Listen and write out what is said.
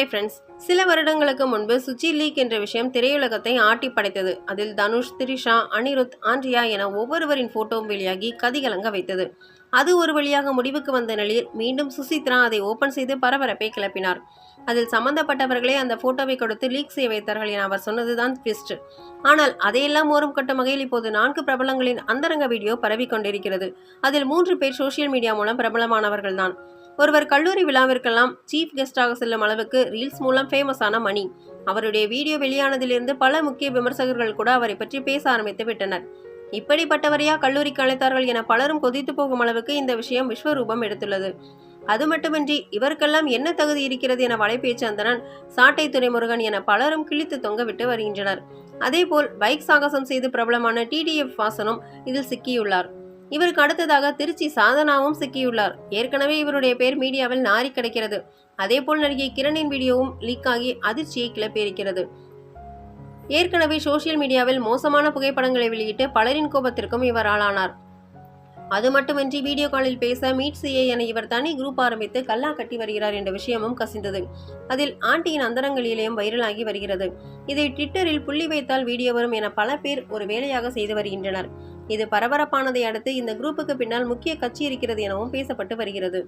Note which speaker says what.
Speaker 1: Hi friends சில வருடங்களுக்கு முன்பு சுச்சி லீக் என்ற விஷயம் திரையுலகத்தை ஆட்டி படைத்தது. அதில் தனுஷ் திரிஷா அனிருத் ஆண்ட்ரியா என ஒவ்வொருவரின் போட்டோவும் வெளியாகி கதிகலங்க வைத்தது. அது ஒரு வழியாக முடிவுக்கு வந்த நிலையில் மீண்டும் சுசித்ரா அதை ஓபன் செய்து பரபரப்பை கிளப்பினார். அதில் சம்பந்தப்பட்டவர்களே அந்த போட்டோவை கொடுத்து லீக் செய்ய வைத்தார்கள் என அவர் சொன்னதுதான் ட்விஸ்ட் ஆனால் அதையெல்லாம் ஓரம் கட்டும் வகையில் இப்போது நான்கு பிரபலங்களின் அந்தரங்க வீடியோ பரவி கொண்டிருக்கிறது அதில் மூன்று பேர் சோசியல் மீடியா மூலம் பிரபலமானவர்கள்தான். ஒருவர் கல்லூரி விழாவிற்கெல்லாம் சீஃப் கெஸ்டாக செல்லும் அளவுக்கு ரீல்ஸ் மூலம் ஃபேமஸான மணி. அவருடைய வீடியோ வெளியானதிலிருந்து பல முக்கிய விமர்சகர்கள் கூட அவரை பற்றி பேச ஆரம்பித்து விட்டனர். இப்படிப்பட்டவரையா கல்லூரிக்கு அழைத்தார்கள் என பலரும் கொதித்து போகும் அளவுக்கு இந்த விஷயம் விஸ்வரூபம் எடுத்துள்ளது. அது மட்டுமின்றி இவருக்கெல்லாம் என்ன தகுதி இருக்கிறது என வலைபேச்சு அந்தனன் சாட்டை துறைமுருகன் என பலரும் கிழித்து தொங்கவிட்டு வருகின்றனர். அதேபோல் பைக் சாகசம் செய்து பிரபலமான டிடிஎஃப் வாசனும் இதில் சிக்கியுள்ளார். இவருக்கு அடுத்ததாக திருச்சி சாதனாவும் சிக்கியுள்ளார். ஏற்கனவே இவருடைய பேர் மீடியாவில் நாரி கிடைக்கிறது. அதேபோல் நடிகை கிரணின் வீடியோவும் லீக் ஆகி அதிர்ச்சியை கிளப்பியிருக்கிறது. ஏற்கனவே சோசியல் மீடியாவில் மோசமான புகைப்படங்களை வெளியிட்டு பலரின் கோபத்திற்கும் இவர் ஆளானார். அது மட்டுமின்றி வீடியோ காலில் பேச மீட் செய்ய என இவர் தனி குரூப் ஆரம்பித்து கல்லா கட்டி வருகிறார் என்ற விஷயமும் கசிந்தது. அதில் ஆண்டியின் அந்தரங்களிலேயும் வைரலாகி வருகிறது. இதை ட்விட்டரில் புள்ளி வைத்தால் வீடியோ வரும் என பல பேர் ஒரு வேலையாக செய்து வருகின்றனர். இது பரபரப்பானதை அடுத்து இந்த குரூப்புக்கு பின்னால் முக்கிய கட்சி இருக்கிறது எனவும் பேசப்பட்டு வருகிறது.